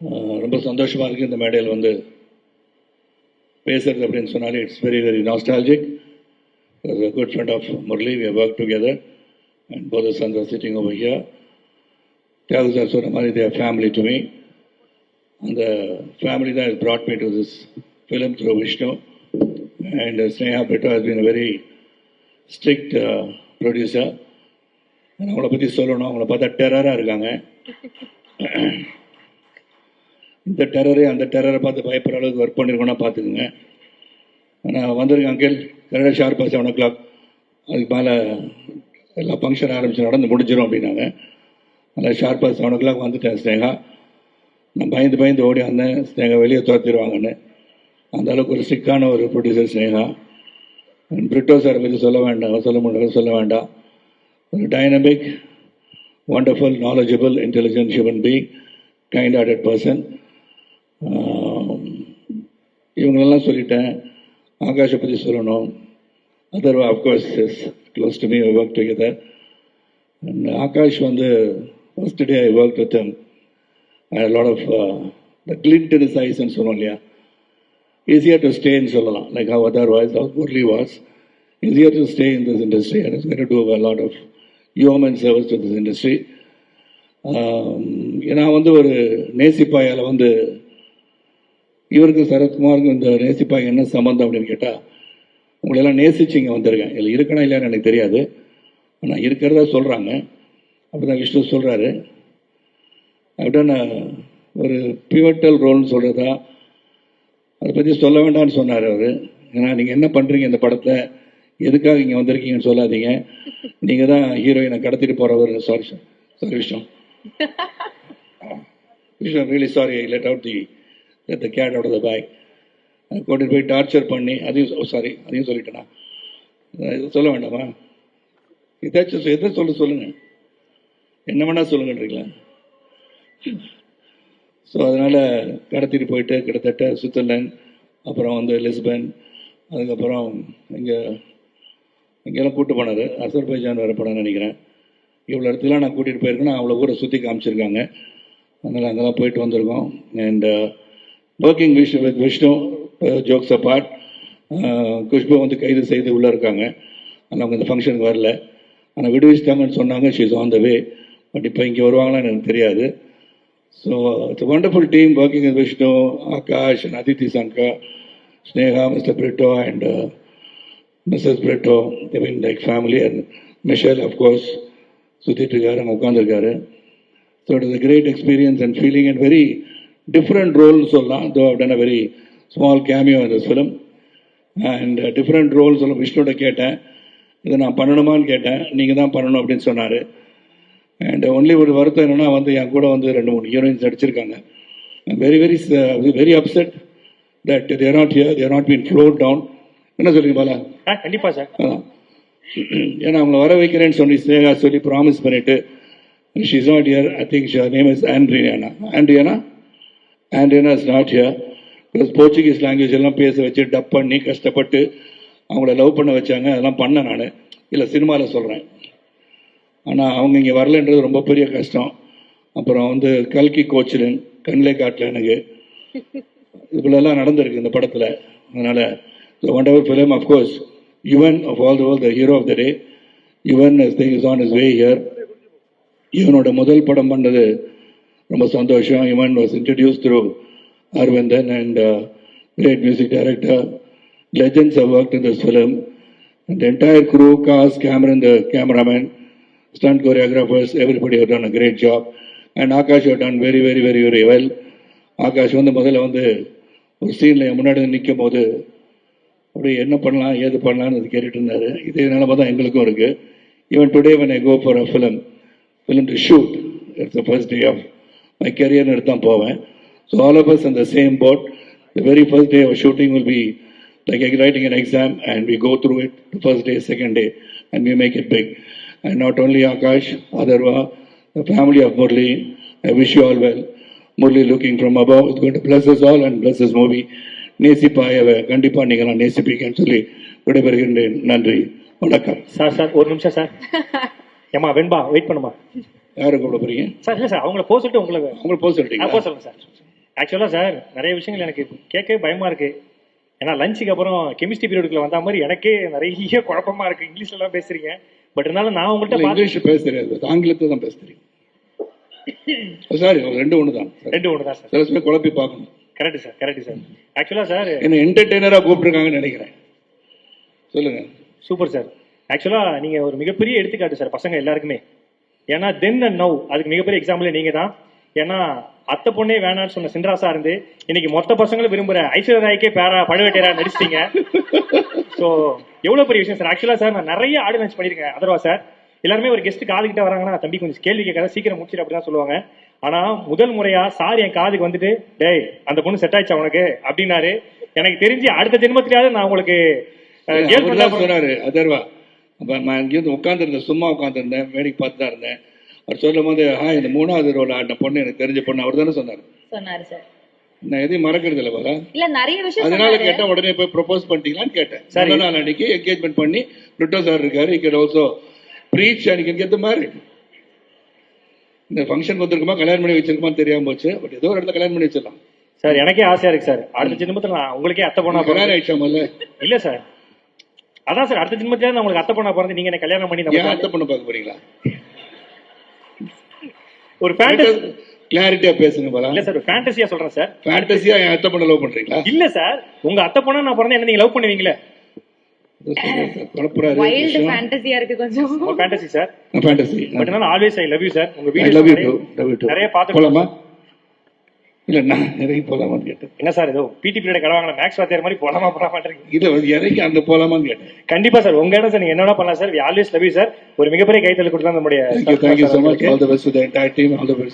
ஆஹ் ரொம்ப சந்தோஷமாக இருக்குது இந்த மேடையில் வந்து பேசுறது அப்படின்னு சொன்னாலே it's very very nostalgic a good friend of Murli, we have worked together and both the sons are sitting over here. Tiago sir சொன்ன மாதிரி they are family to me. அந்த family that has brought me to this film through Vishnu and uh, Sneha Petto has been a very strict uh, producer. And அவங்கள பற்றி சொல்லணும் அவங்கள பார்த்தா டெரராக இருக்காங்க இந்த டெரரு அந்த டெரரை பார்த்து பயப்படுற அளவுக்கு ஒர்க் பண்ணியிருக்கோன்னா பார்த்துக்குங்க. நான் வந்திருக்கேன் அங்கிள் கரெக்டாக ஷார்ப்பாக செவன் ஓ கிளாக் அதுக்கு மேலே எல்லா ஃபங்க்ஷன் ஆரம்பித்து நடந்து முடிஞ்சிடும் அப்படின்னாங்க. அதனால் ஷார்ப்பாக செவன் ஓ கிளாக் வந்துட்டேன் ஸ்னேகா. நான் பயந்து பயந்து ஓடி வந்தேன் ஸ்னேகா வெளியே துரத்திடுவாங்கன்னு. அந்த அளவுக்கு ஒரு ஸ்ட்ரிக்டான ஒரு ப்ரொடியூசர் ஸ்னேகா. பிரிட்டோ சாரை பற்றி சொல்ல வேண்டாம் சொல்ல முடியாது சொல்ல வேண்டாம். ஒரு dynamic wonderful, knowledgeable, intelligent human being, kind-hearted person. இவங்களெல்லாம் சொல்லிட்டேன் ஆகாஷை பற்றி சொல்லணும் other of course is close to me work together and Akash வந்து first day I work with a lot of the client in ஐஸ்ன்னு சொல்லணும் இல்லையா ஈஸியாக டு ஸ்டேன்னு சொல்லலாம் like how other voice how curly was easier to stay in this industry and is gone do a lot of human service to this industry ஏன்னா வந்து ஒரு நேசிப்பாயால் வந்து இவருக்கு சரத்குமாருக்கும் இந்த நேசிப்பாய் என்ன சம்மந்தம் அப்படின்னு கேட்டால் உங்களெல்லாம் நேசிச்சு இங்கே வந்திருக்கேன். இதில் இருக்கணும் இல்லையான்னு எனக்கு தெரியாது. ஆனால் இருக்கிறதா சொல்கிறாங்க அப்படி தான் விஷ்ணு சொல்கிறாரு அப்படின்னா நான் ஒரு பிவட்டல் ரோல்னு சொல்கிறதா அதை பற்றி சொல்ல வேண்டாம்னு சொன்னார் அவர். ஏன்னா நீங்கள் என்ன பண்ணுறீங்க இந்த படத்தை எதுக்காக இங்கே வந்திருக்கீங்கன்னு சொல்லாதீங்க. நீங்கள் தான் ஹீரோயினை கடத்திட்டு போகிறவர் sorry sorry Vishnu. Vishnu really sorry I let out the the cat out the bag போய் டார்ச்சர் பண்ணி அதையும் சாரி அதையும் சொல்லிட்டேனா? இதை சொல்ல வேண்டாமா? ஏதாச்சும் எதை சொல்ல சொல்லுங்கள் என்ன வேணால் சொல்லுங்கன்றீங்களா? ஸோ அதனால் கடத்திட்டு போயிட்டு கிட்டத்தட்ட சுவிட்சர்லாந்து அப்புறம் வந்து லிஸ்பன் அதுக்கப்புறம் இங்கே இங்கெல்லாம் கூட்டு போனார். அசர்பைஜான் வர படம் நினைக்கிறேன். இவ்வளோ இடத்துல நான் கூட்டிகிட்டு போயிருக்கேன். அவ்வளோ ஊரை சுற்றி காமிச்சிருக்காங்க. அதனால் அங்கெல்லாம் போயிட்டு வந்திருக்கோம். And working wish with Vishnu jokes about Khushbu வந்து கைது செய்து உள்ளே இருக்காங்க ஆனால் அவங்க இந்த ஃபங்க்ஷனுக்கு வரல ஆனால் விடுவிச்சிட்டாங்கன்னு சொன்னாங்க she is on the way but இப்போ இங்கே வருவாங்களான்னு எனக்கு தெரியாது so it's wonderful team working with Vishnu Akash Aditi Sanga Sneha mister Britto and missus Britto I mean like family and Michelle of course சுற்றிட்டு இருக்காரு அங்கே உட்காந்துருக்காரு so it is a great experience and feeling and very different role சொல்லலாம் done a very small cameo in this film. And uh, different role சொல்ல விஷ்ணுவோட கேட்டேன். இதை நான் பண்ணணுமான்னு கேட்டேன். நீங்கள் தான் பண்ணணும் அப்படின்னு சொன்னார். அண்ட் ஒன்லி ஒரு வருத்தம் என்னன்னா வந்து என் கூட வந்து ரெண்டு மூணு ஹீரோயின்ஸ் நடிச்சிருக்காங்க. Very very very upset that they're not here they're not been float down என்ன சொல்றீங்க பாலா? ஆ கண்டிப்பா சார். ஏன்னா அவங்கள வர வைக்கிறேன்னு சொல்லி ஸ்னேகா சொல்லி ப்ராமிஸ் பண்ணிட்டு she's not here I think name is Andriana Andriana Andriana is not here plus Portuguese language எல்லாம் பேச வச்சு டப் பண்ணி கஷ்டப்பட்டு அவங்கள லவ் பண்ண வச்சாங்க. அதெல்லாம் பண்ணேன் நான். இல்லை சினிமாவில் சொல்கிறேன் ஆனால் அவங்க இங்கே வரலன்றது ரொம்ப பெரிய கஷ்டம். அப்புறம் வந்து கல்கி கோச்சிலன் கண்ணிலே காட்டல எனக்கு. இதுக்குள்ளெல்லாம் நடந்திருக்கு இந்த படத்தில். அதனால் one ever film of course Yuvan of all the world the hero of the day Yuvan thing is on is way here இவனோட முதல் படம் பண்ணது ரொம்ப சந்தோஷம் இவன் was introduce through Aravindan and great music director legends have work in the film and entire crew cast camera இந்த cameraman stunt choreographers everybody have done a great job and Akash have done very very very very well Akash வந்து முதல்ல வந்து ஒரு சீனில் முன்னாடி நிற்கும் போது அப்படி என்ன பண்ணலாம் ஏது பண்ணலாம்னு அது கேட்டுட்டு இருந்தார் இதே நிலமை தான் எங்களுக்கும் இருக்குது even today when I go for a film film to shoot it's the first day of my career எடுத்து தான் போவேன் so all of us in the same boat the very first day of shooting will be like writing an exam and we go through it the first day second day and we make it big and not only Akash Adarva the family of Murli I wish you all well Murli looking from above is going to bless us all and bless this movie நேசிப்பாயவை கண்டிப்பாக நீங்களாம் நேசிப்பீங்கன்னு சொல்லி விடைபெறுகின்றேன் நன்றி வணக்கம் sir sir ஒரு நிமிஷம் sir ஏமா வெண்பா வெயிட் பண்ணுமா யாரை கூப்பிட போறீங்க? சார் இல்லை சார் அவங்கள போக சொல்லிட்டு உங்களை அவங்களை போக ஆ, சொல்லிட்டீங்களா போக சொல்லுங்க சார். ஆக்சுவலா சார் நிறைய விஷயங்கள் எனக்கு கேட்கவே பயமா இருக்கு. ஏன்னா லஞ்சுக்கு அப்புறம் கெமிஸ்ட்ரி பீரியடுக்குள்ள வந்த மாதிரி எனக்கே நிறைய குழப்பமா இருக்கு. இங்கிலீஷ்ல எல்லாம் பேசுறீங்க. பட் இருந்தாலும் நான் உங்கள்கிட்ட இங்கிலீஷ் பேச தெரியாது ஆங்கிலத்தை தான் பேச தெரியும் சாரி ரெண்டு ஒன்று தான் ரெண்டு ஒன்று தான் சார். சில சமயம் குழப்பி பார்க்கணும். Correct sir correct sir. Actually sir என்ன என்டர்டெய்னரா கூப்பிட்டுருக்காங்கன்னு நினைக்கிறேன். சொல்லுங்க. Super sir. ஆக்சுவலா நீங்க ஒரு மிகப்பெரிய எடுத்துக்காட்டு சார் பசங்க எல்லாருக்குமே. ஏன்னா தென் அண்ட் நவ் அதுக்கு மிகப்பெரிய எக்ஸாம்பிள் நீங்க தான் ஏன்னா அத்தை பொண்ணே வேணாம்னு சொன்ன சின்ராசா இருந்து இன்னைக்கு மொத்த பசங்களும் விரும்புற ஐஸ்வர்யா ராய்க்கே பேரா பழுவேட்டையரா நடிச்சிட்டீங்க. ஸோ எவ்வளவு பெரிய விஷயம் சார் ஆக்சுவலா சார் நான் நிறைய ஆடு லஞ்ச் பண்ணியிருக்கேன் அதர்வா சார் எல்லாருமே ஒரு கெஸ்ட் காது கிட்ட வராங்கன்னா தம்பி கொஞ்சம் கேள்வி கேட்காத சீக்கிரம் முடிச்சிடு அப்படிதான் சொல்லுவாங்க. ஆனா முதல் முறையா சார் என் காதுக்கு வந்துட்டு டேய் அந்த பொண்ணு செட் ஆயிடுச்சா உனக்கு? அப்படின்னாரு. எனக்கு தெரிஞ்சு அடுத்த ஜென்மத்திலாவது நான் உங்களுக்கு அதர்வா. அப்ப நான் இங்கேருந்து உட்காந்துருந்தேன் சும்மா உட்காந்துருந்தேன் வேடிக்கை பார்த்து தான் இருந்தேன். அவர் சொல்லும் போது ஆ இந்த மூணாவது ரோல் ஆடின பொண்ணு எனக்கு தெரிஞ்ச பொண்ணு. அவர் தானே சொன்னார். சொன்னாரு சார். நான் எதையும் மறக்கிறது இல்லை போல. இல்ல நிறைய விஷயம் அதனால கேட்டேன் உடனே போய் ப்ரொபோஸ் பண்ணிட்டீங்களான்னு கேட்டேன். சரி. நாள் அன்னைக்கு என்கேஜ்மெண்ட் பண்ணி ரிட்டோ சார் இருக்காரு இ கேன் ஆல்சோ ப்ரீச் அன்னைக்கு கெத்த மாதிரி இந்த ஃபங்க்ஷன் வந்திருக்குமா கல்யாணம் பண்ணி வச்சிருக்குமான்னு தெரியாம போச்சு பட் ஏதோ ஒரு இடத்துல கல்யாணம் பண்ணி வச்சிடலாம். சார் எனக்கே ஆசையா இருக்கு சார். அடுத்த ஜென்மத்துல நான் உங்களுக்கே அத்தை பொண்ணா கல்யாணம் ஆயிடுச்சா முதல்ல? இல்ல சார். அதான் சார் அடுத்த ஜென்மத்துல நான் உங்களுக்கு அத்தை பொண்ணா பிறந்து நீங்க என்ன கல்யாணம் பண்ணி நம்ம ஏன் அத்தை பொண்ணு பார்க்க போறீங்களா? ஒரு ஃபேண்டசி கிளாரிட்டியா பேசுங்க போல. இல்ல சார் ஒரு ஃபேண்டசியா சொல்றேன் சார். ஃபேண்டசியா என் அத்தை பொண்ணு லவ் பண்றீங்களா? இல்ல சார் உங்க அத்தை பொண்ணா நான் பிறந்தா என்ன நீங்க லவ் பண்ணுவீங்களே? வைல்டு இருக்கு கொஞ்சம். ஒரு fantasy sir. Fantasy but always I love you sir. உங்க I love you video to love you to நிறைய பார்த்து போலாமா? இல்ல நான் போலாமான்னு கேட்டேன். என்ன சார் ஏதோ பிடி பீரியட் கடவாங்களா மேக்ஸ் வாத்தியார் மாதிரி போலாமா போலாமான்றீங்க இல்ல இறங்கி அந்த போலாமான்னு கேட்டேன். கண்டிப்பா சார் உங்க இடம் சார் நீங்க என்னடா பண்ணலாம் சார்? ஆல்வேஸ் லவ் சார் ஒரு மிகப்பெரிய கைத்தல் கொடுத்தா நம்முடைய thank you thank you so much all the best to the entire team all the best